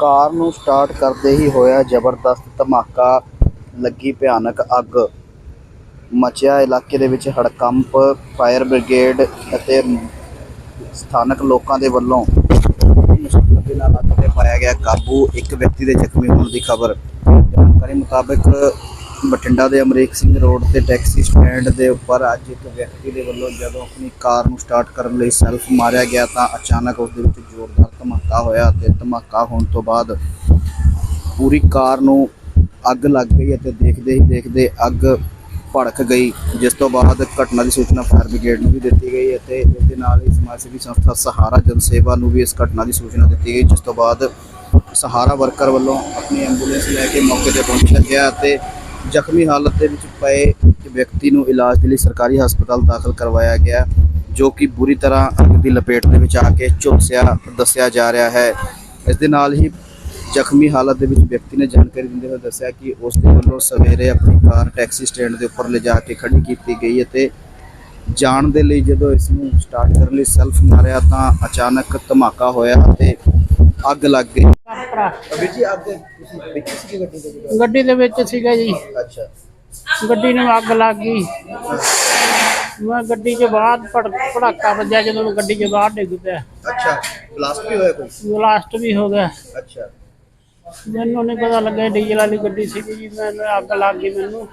ਕਾਰ ਨੂੰ ਸਟਾਰਟ ਕਰਦੇ ਹੀ ਹੋਇਆ ਜ਼ਬਰਦਸਤ ਧਮਾਕਾ ਲੱਗੀ ਭਿਆਨਕ ਅੱਗ। ਮਚਿਆ ਇਲਾਕੇ ਦੇ ਵਿੱਚ ਹੜਕੰਪ, ਫਾਇਰ ਬ੍ਰਿਗੇਡ ਅਤੇ ਸਥਾਨਕ ਲੋਕਾਂ ਦੇ ਵੱਲੋਂ ਮੁਸ਼ਕਲ ਦੇ ਨਾਲ ਅੱਗ ਤੇ ਪਾਇਆ ਗਿਆ ਕਾਬੂ। ਇੱਕ ਵਿਅਕਤੀ ਦੇ ਜ਼ਖਮੀ ਹੋਣ ਦੀ ਖਬਰ। ਜਾਣਕਾਰੀ ਮੁਤਾਬਕ ਬਠਿੰਡਾ ਦੇ ਅਮਰੀਕ ਸਿੰਘ ਰੋਡ ਤੇ ਟੈਕਸੀ ਸਟੈਂਡ ਦੇ ਉੱਪਰ ਅੱਜ ਇੱਕ ਵਿਅਕਤੀ ਦੇ ਵੱਲੋਂ ਜਦੋਂ ਆਪਣੀ ਕਾਰ ਨੂੰ ਸਟਾਰਟ ਕਰਨ ਲਈ ਸੈਲਫ ਮਾਰਿਆ ਗਿਆ ਤਾਂ ਅਚਾਨਕ ਉਸ ਦੇ ਵਿੱਚ ਜ਼ੋਰਦਾਰ ਧਮਾਕਾ ਹੋਇਆ ਤੇ ਧਮਾਕਾ ਹੋਣ ਤੋਂ ਬਾਅਦ ਪੂਰੀ ਕਾਰ ਨੂੰ ਅੱਗ ਲੱਗ ਗਈ ਅਤੇ ਦੇਖਦੇ ਹੀ ਦੇਖਦੇ ਅੱਗ ਭੜਕ ਗਈ, ਜਿਸ ਤੋਂ ਬਾਅਦ ਘਟਨਾ ਦੀ ਸੂਚਨਾ ਫਾਇਰ ਬ੍ਰਿਗੇਡ ਨੂੰ ਵੀ ਦਿੱਤੀ ਗਈ ਅਤੇ ਇਸ ਦੇ ਨਾਲ ਹੀ ਸਮਾਜ ਸੇਵੀ ਸੰਸਥਾ ਸਹਾਰਾ ਜਨ ਸੇਵਾ ਨੂੰ ਵੀ ਇਸ ਘਟਨਾ ਦੀ ਸੂਚਨਾ ਦਿੱਤੀ ਗਈ, ਜਿਸ ਤੋਂ ਬਾਅਦ ਸਹਾਰਾ ਵਰਕਰ ਵੱਲੋਂ ਆਪਣੀ ਐਂਬੂਲੈਂਸ ਲੈ ਕੇ ਮੌਕੇ ਤੇ ਪਹੁੰਚਿਆ ਗਿਆ ਅਤੇ ਜ਼ਖਮੀ ਹਾਲਤ ਦੇ ਵਿੱਚ ਪਏ ਵਿਅਕਤੀ ਨੂੰ ਇਲਾਜ ਦੇ ਲਈ ਸਰਕਾਰੀ ਹਸਪਤਾਲ ਦਾਖਲ ਕਰਵਾਇਆ ਗਿਆ, ਜੋ ਕਿ ਬੁਰੀ ਤਰ੍ਹਾਂ ਦੀ ਲਪੇਟ ਦੇ ਵਿੱਚ ਆ ਕੇ ਝੁਲਸਿਆ ਦੱਸਿਆ ਜਾ ਰਿਹਾ ਹੈ। ਇਸ ਦੇ ਨਾਲ ਹੀ ਜ਼ਖਮੀ ਹਾਲਤ ਦੇ ਵਿੱਚ ਵਿਅਕਤੀ ਨੇ ਜਾਣਕਾਰੀ ਦਿੰਦੇ ਹੋਏ ਦੱਸਿਆ ਕਿ ਉਸ ਦੇ ਵੱਲੋਂ ਸਵੇਰੇ ਆਪਣੀ ਕਾਰ ਟੈਕਸੀ ਸਟੈਂਡ ਦੇ ਉੱਪਰ ਲਿਜਾ ਕੇ ਖੜੀ ਕੀਤੀ ਗਈ ਅਤੇ ਜਾਣ ਦੇ ਲਈ ਜਦੋਂ ਇਸ ਨੂੰ ਸਟਾਰਟ ਕਰਨ ਲਈ ਸੈਲਫ ਮਾਰਿਆ ਤਾਂ ਅਚਾਨਕ ਧਮਾਕਾ ਹੋਇਆ ਅਤੇ ਅੱਗ ਲੱਗ ਗਈ। ਵੀਰ ਜੀ ਅੱਗ ਤੁਸੀਂ ਵਿੱਚ ਸੀ ਗੱਡੀ ਦੇ ਜਦੋਂ ਗੱਡੀ ਦੇ ਵਿੱਚ ਸੀਗਾ ਜੀ। ਅੱਛਾ। ਗੱਡੀ ਨੂੰ ਅੱਗ ਲੱਗ ਗਈ। ਮੈਂ ਗੱਡੀ 'ਚ ਬਾਹਰ ਭੜ- ਭੜਾਕਾ ਵੱਜਿਆ ਜਦੋਂ ਮੈਂ ਗੱਡੀ 'ਚ ਬਾਹਰ ਡਿੱਗ ਪਿਆ। ਅੱਛਾ ਬਲਾਸਟ ਵੀ ਹੋਇਆ ਕੋਈ? ਬਲਾਸਟ ਵੀ ਹੋ ਗਿਆ। ਅੱਛਾ। ਮੈਨੂੰ ਨਹੀਂ ਪਤਾ ਲੱਗਾ ਇਹ ਡੀਜ਼ਲ ਵਾਲੀ ਗੱਡੀ ਸੀਗੀ ਜੀ ਮੈਨੂੰ ਅੱਗ ਲੱਗ ਗਈ ਮੈਨੂੰ।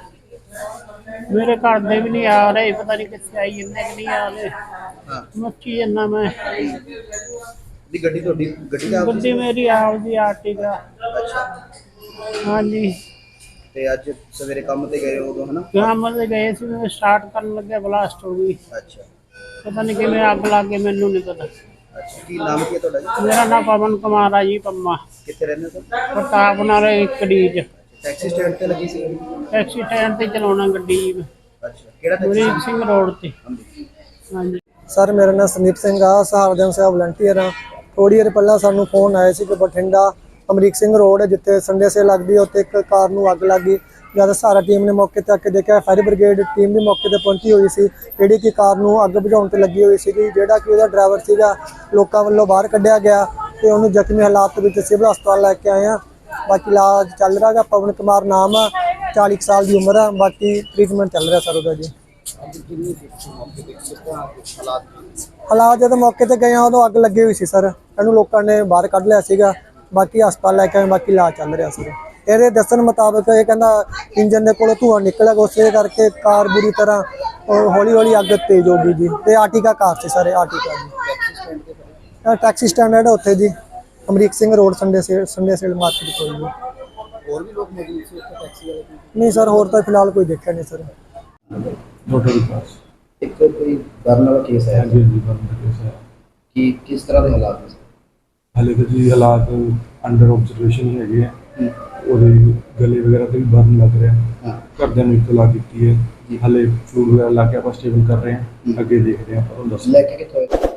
ਮੇਰੇ ਘਰ ਦੇ ਵੀ ਨਹੀਂ ਆ ਰਹੇ ਪਤਾ ਨਹੀਂ ਕਿੱਥੇ ਆਈ ਜਾਂਦੇ ਕਿ ਨਹੀਂ ਆ ਰਹੇ। ਹਾਂ। ਮੱਚੀ ਜੰਨਾ ਮੈਂ। ਦੀ ਗੱਡੀ ਤੁਹਾਡੀ ਗੱਡੀ ਦਾ ਗੱਡੀ ਮੇਰੀ ਆਪਦੀ ਆਰਟੀਕਾ ਅੱਛਾ। ਹਾਂਜੀ। ਤੇ ਅੱਜ ਸਵੇਰੇ ਕੰਮ ਤੇ ਗਏ ਹੋ ਉਦੋਂ ਹਨਾ? ਕੰਮ ਤੇ ਗਏ ਸੀ ਮੈਂ ਸਟਾਰਟ ਕਰਨ ਲੱਗਿਆ ਬਲਾਸਟ ਹੋ ਗਈ। ਅੱਛਾ। ਪਤਾ ਨਹੀਂ ਕਿਵੇਂ ਅੱਗ ਲੱਗ ਗਈ ਮੈਨੂੰ ਨਹੀਂ ਪਤਾ। ਅੱਛਾ ਕੀ ਨਾਮ ਕੀ ਹੈ ਤੁਹਾਡਾ ਜੀ? ਮੇਰਾ ਨਾਮ ਪਵਨ ਕੁਮਾਰ ਆ ਜੀ ਪੰਮਾ। ਕਿੱਥੇ ਰਹਿੰਦੇ ਹੋ ਤੁਸੀਂ? ਪ੍ਰਤਾਪ ਨਾਲ ਇੱਕ ਡੀਜ। ਟੈਕਸੀ ਸਟੈਂਡ ਤੇ ਲੱਗੀ ਸੀ? ਟੈਕਸੀ ਸਟੈਂਡ ਤੇ ਚਲਾਉਣਾ ਗੱਡੀ। ਅੱਛਾ ਕਿਹੜਾ ਟੈਕਸੀ? ਗੁਰੀਬ ਸਿੰਘ ਰੋਡ ਤੇ। ਹਾਂਜੀ। ਹਾਂਜੀ। ਸਰ ਮੇਰਾ ਨਾਮ ਸੰਦੀਪ ਸਿੰਘ ਆ ਸਹਾਰਦਨ ਸਾਹਿਬ ਵਲੰਟੀਅਰ ਆ। ਥੋੜੀ ਦੇਰ ਪਹਿਲਾਂ ਸਾਨੂੰ ਫੋਨ ਆਇਆ ਸੀ ਕਿ ਬਠਿੰਡਾ ਅਮਰੀਕ ਸਿੰਘ ਰੋਡ ਹੈ, ਜਿੱਥੇ ਸੰਡੇ ਸੇ ਲੱਗਦੀ ਹੈ, ਉੱਥੇ ਇੱਕ ਕਾਰ ਨੂੰ ਅੱਗ ਲੱਗ ਗਈ। ਜਦ ਸਾਰਾ ਟੀਮ ਨੇ ਮੌਕੇ ਤੇ ਆ ਕੇ ਦੇਖਿਆ ਫਾਇਰ ਬ੍ਰਿਗੇਡ ਟੀਮ ਵੀ ਮੌਕੇ ਤੇ ਪਹੁੰਚੀ ਹੋਈ ਸੀ, ਜਿਹੜੀ ਕਿ ਕਾਰ ਨੂੰ ਅੱਗ ਬੁਝਾਉਣ ਤੇ ਲੱਗੀ ਹੋਈ ਸੀਗੀ, ਜਿਹੜਾ ਕਿ ਉਹਦਾ ਡਰਾਈਵਰ ਸੀਗਾ, ਲੋਕਾਂ ਵੱਲੋਂ ਬਾਹਰ ਕੱਢਿਆ ਗਿਆ ਤੇ ਉਹਨੂੰ ਜ਼ਖਮੀ ਹਾਲਾਤ ਵਿੱਚ ਸਿਵਲ ਹਸਪਤਾਲ ਲੈ ਕੇ ਆਏ ਆ ਬਾਕੀ ਇਲਾਜ ਚੱਲ ਰਿਹਾ ਗਾ ਪਵਨ ਕੁਮਾਰ ਨਾਮ ਆ 40 ਕੁ ਸਾਲ ਦੀ ਉਮਰ ਆ, ਬਾਕੀ ਟ੍ਰੀਟਮੈਂਟ ਚੱਲ ਰਿਹਾ ਸਰ ਉਹਦਾ ਜੀ। ਹਾਲਾਤ ਜਦੋਂ ਮੌਕੇ ਤੇ ਗਏ ਆ ਉਦੋਂ ਅੱਗ ਲੱਗੀ ਹੋਈ ਸੀ ਸਰ, ਇਹਨੂੰ ਲੋਕਾਂ ਨੇ ਬਾਹਰ ਕੱਢ ਲਿਆ ਸੀਗਾ। ਬਾਕੀ ਹਸਪਤਾਲ ਲੈ ਕੇ ਆਏ ਬਾਕੀ ਇਲਾਜ ਚੱਲ ਰਿਹਾ ਸਰ ਇਹਦੇ ਦੱਸਣ ਮੁਤਾਬਕ ਇਹ ਕਹਿੰਦਾ ਇੰਜਨ ਦੇ ਕੋਲੋਂ ਧੂਆਂ ਨਿਕਲਿਆ ਉਸੇ ਕਰਕੇ ਕਾਰ ਬੁਰੀ ਤਰ੍ਹਾਂ ਹੌਲੀ ਹੌਲੀ ਅੱਗ ਤੇਜ਼ ਹੋ ਗਈ ਜੀ। ਤੇ ਆਰਟੀਕਾ ਕਾਰ ਸੀ ਸਾਰੇ ਆਰਟੀਕਾ ਜੀ ਟੈਕਸੀ ਸਟੈਂਡ ਹੈ ਉੱਥੇ ਜੀ ਅਮਰੀਕ ਸਿੰਘ ਰੋਡ ਸੰਡੇ ਸੇ ਸੰਡੇ ਸੇਲ ਮਾਰਕੀਟ ਕੋਲ ਜੀ। ਹੋਰ ਵੀ ਲੋਕ ਮੌਜੂਦ ਸੀ ਉੱਥੇ ਟੈਕਸੀ ਵਾਲੇ ਨਹੀਂ ਸਰ ਹੋਰ ਤਾਂ ਫਿਲਹਾਲ ਕੋਈ ਦੇਖਿਆ ਨਹੀਂ ਸਰ। ਮੋਟਰ ਵਿਕਾਸ ਇੱਕ ਕੋਈ ਕਰਨ ਵਾਲਾ ਕੇਸ ਹੈ ਹਾਂਜੀ ਹਾਂਜੀ ਬੰਦ ਕੇਸ ਹੈ ਕਿ ਕਿਸ ਤਰ੍ਹਾਂ ਦੇ ਹਾਲਾਤ ਨੇ? ਹਲੇ ਤਾਂ ਜੀ ਹਾਲਾਤ ਅੰਡਰ ਆਬਜ਼ਰਵੇਸ਼ਨ ਹੀ ਹੈਗੇ ਆ। ਉਹਦੇ ਗਲੇ ਵਗੈਰਾ ਤੇ ਵੀ ਬਰਨ ਲੱਗ ਰਿਹਾ। ਹਾਂ। ਘਰਦਿਆਂ ਨੂੰ ਇਤਲਾ ਕੀਤੀ। ਹੈ। ਹਲੇ ਫੂਡ ਵਗੈਰਾ ਲਾ ਕੇ ਆਪਾਂ ਸਟੇਬਲ ਕਰ ਰਹੇ ਹੂੰ। ਅੱਗੇ ਦੇਖਦੇ ਹਾਂ ਆਪਾਂ। ਤੁਹਾਨੂੰ ਦੱਸ ਲੈ ਕੇ ਕਿੱਥੋਂ